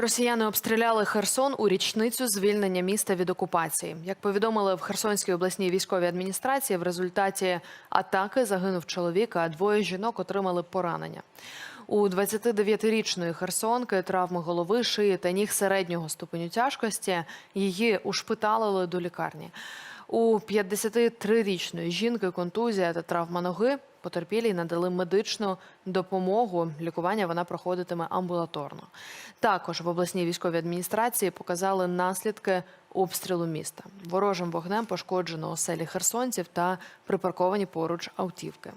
Росіяни обстріляли Херсон у річницю звільнення міста від окупації. Як повідомили в Херсонській обласній військовій адміністрації, в результаті атаки загинув чоловік, а двоє жінок отримали поранення. У 29-річної Херсонки травми голови, шиї та ніг середнього ступеню тяжкості. Її ушпиталили до лікарні. У 53-річної жінки контузія та травма ноги. Потерпілій надали медичну допомогу. Лікування вона проходитиме амбулаторно. Також в обласній військовій адміністрації показали наслідки обстрілу міста. Ворожим вогнем пошкоджено оселі херсонців та припарковані поруч автівки.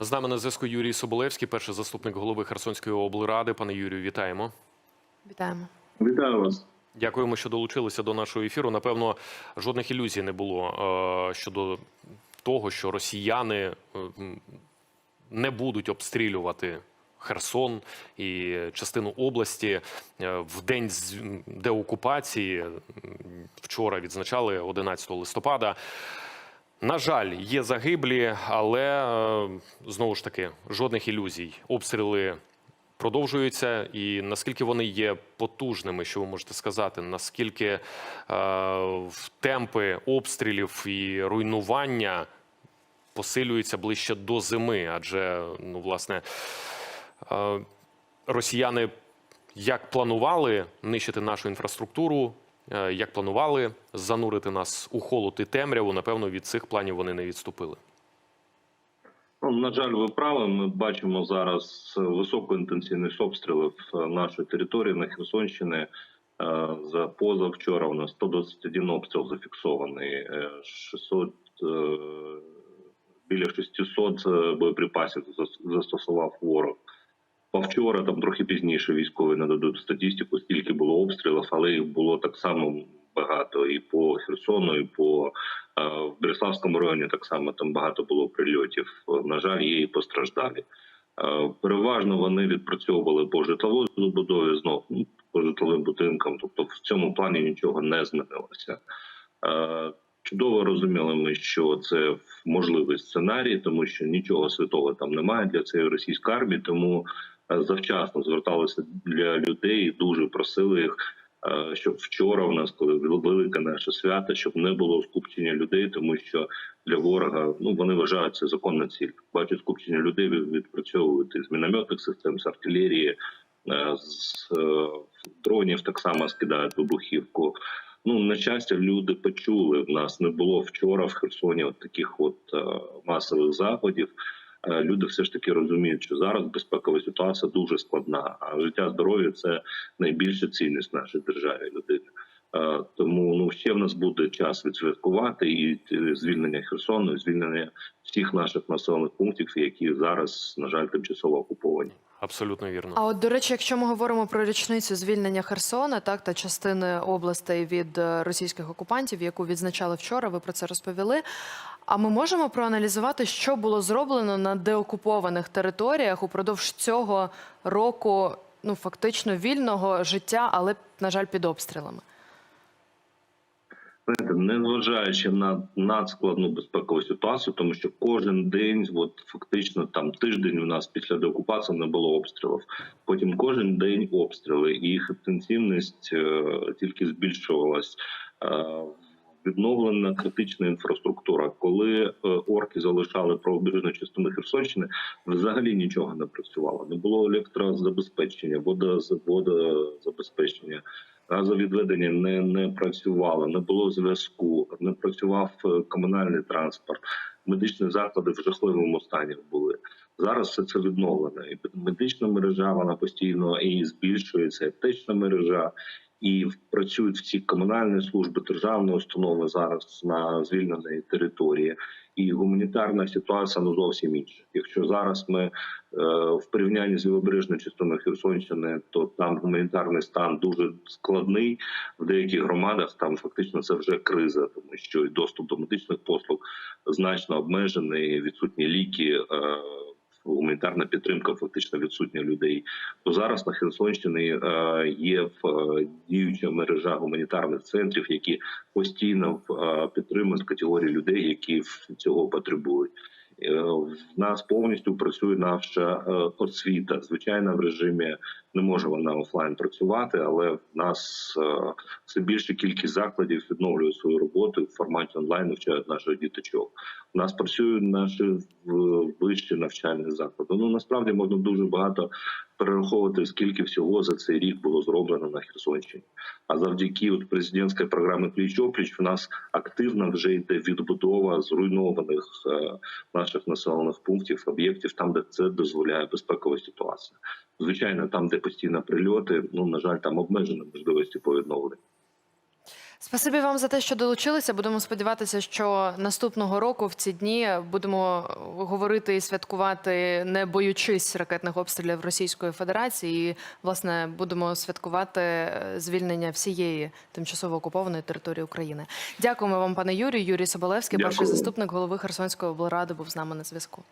З нами на зв'язку Юрій Соболевський, перший заступник голови Херсонської облради. Пане Юрію, вітаємо. Вітаємо. Вітаю вас. Дякуємо, що долучилися до нашого ефіру. Напевно, жодних ілюзій не було е, щодо того, що росіяни е, не будуть обстрілювати Херсон і частину області Е, в день деокупації. Вчора відзначали 11 листопада. На жаль, є загиблі, але знову ж таки жодних ілюзій. Обстріли продовжуються, і наскільки вони є потужними, що ви можете сказати? Наскільки е, темпи обстрілів і руйнування посилюються ближче до зими? Адже ну власне е, росіяни як планували нищити нашу інфраструктуру, е, як планували занурити нас у холод і темряву, напевно, від цих планів вони не відступили. Ну, на жаль, ви праві. Ми бачимо зараз високу інтенсивність обстрілів е, нашої території на Херсонщині. Е, За позавчора у нас 121 обстріл зафіксований, е, 600, е, біля 600 е, боєприпасів застосував ворог. Повчора там трохи пізніше військові нададуть статистику, скільки було обстрілів, але їх було так само багато і по Херсону, і по е, в Береславському районі так само там багато було прильотів. На жаль, є і постраждалі. Е, Переважно вони відпрацьовували по житловій забудові знов ну, по житловим будинкам. Тобто в цьому плані нічого не змінилося. Е, Чудово розуміли ми, що це можливий сценарій, тому що нічого святого там немає для цієї російської армії. Тому завчасно зверталися для людей і дуже просили їх, щоб вчора в нас, коли велике наше свято, щоб не було скупчення людей, тому що для ворога ну вони вважають це законна ціль. Бачать скупчення людей від- відпрацьовують із мінометних систем, з артилерії, е, з е, дронів так само скидають вибухівку. Ну на щастя, люди почули. В нас не було вчора в Херсоні от таких от е, масових заходів. Е, Люди все ж таки розуміють, що зараз безпекова ситуація дуже складна. А життя здоров'я це найбільша цінність нашої держави людини. Е, Тому ну ще в нас буде час відсвяткувати і е, звільнення Херсону, і звільнення всіх наших населених пунктів, які зараз на жаль тимчасово окуповані. Абсолютно вірно. А от до речі, якщо ми говоримо про річницю звільнення Херсона, так та частини областей від е, російських окупантів, яку відзначали вчора, ви про це розповіли. А ми можемо проаналізувати, що було зроблено на деокупованих територіях упродовж цього року, ну фактично вільного життя, але на жаль, під обстрілами. Незважаючи на надскладну безпекову ситуацію, тому що кожен день, от фактично там тиждень у нас після деокупації не було обстрілів. Потім кожен день обстріли, і їх інтенсивність е, тільки збільшувалась. Е, Відновлена критична інфраструктура. Коли е, орки залишали правобережну частину Херсонщини, взагалі нічого не працювало. Не було електрозабезпечення, водоз- водозабезпечення газовідведення не, не працювало, не було зв'язку, не працював е, комунальний транспорт, медичні заклади в жахливому стані були. Зараз все це відновлено. І медична мережа вона постійно і збільшується, аптечна мережа. І працюють всі комунальні служби, державні установи зараз на звільненої території, і гуманітарна ситуація ну зовсім інша. Якщо зараз ми е, в порівнянні з лівобережною частиною Херсонщини, то там гуманітарний стан дуже складний. В деяких громадах там фактично це вже криза, тому що і доступ до медичних послуг значно обмежений, відсутні ліки. Е, Гуманітарна підтримка фактично відсутня людей. То зараз на Херсонщині е, є е, діюча мережа гуманітарних центрів, які постійно е, підтримують категорії людей, які цього потребують. В нас повністю працює наша освіта, звичайно, в режимі не може вона офлайн працювати, але в нас е, все більша кількість закладів відновлює свою роботу в форматі онлайн навчають наших діточок. У нас працюють наші е, вищі навчальні заклади. Ну насправді можна дуже багато перераховувати, скільки всього за цей рік було зроблено на Херсонщині. А завдяки от президентської програми пліч опліч у нас активно вже йде відбудова зруйнованих е, наших населених пунктів, об'єктів, там, де це дозволяє безпекова ситуація. Звичайно, там, де постійно прильоти, ну на жаль, там обмежені можливості по відновленню. Спасибі вам за те, що долучилися. Будемо сподіватися, що наступного року в ці дні будемо говорити і святкувати, не боючись ракетних обстрілів Російської Федерації. І власне будемо святкувати звільнення всієї тимчасово окупованої території України. Дякуємо вам, пане Юрію. Юрій Соболевський, Дякую. перший заступник голови Херсонської облради, був з нами на зв'язку.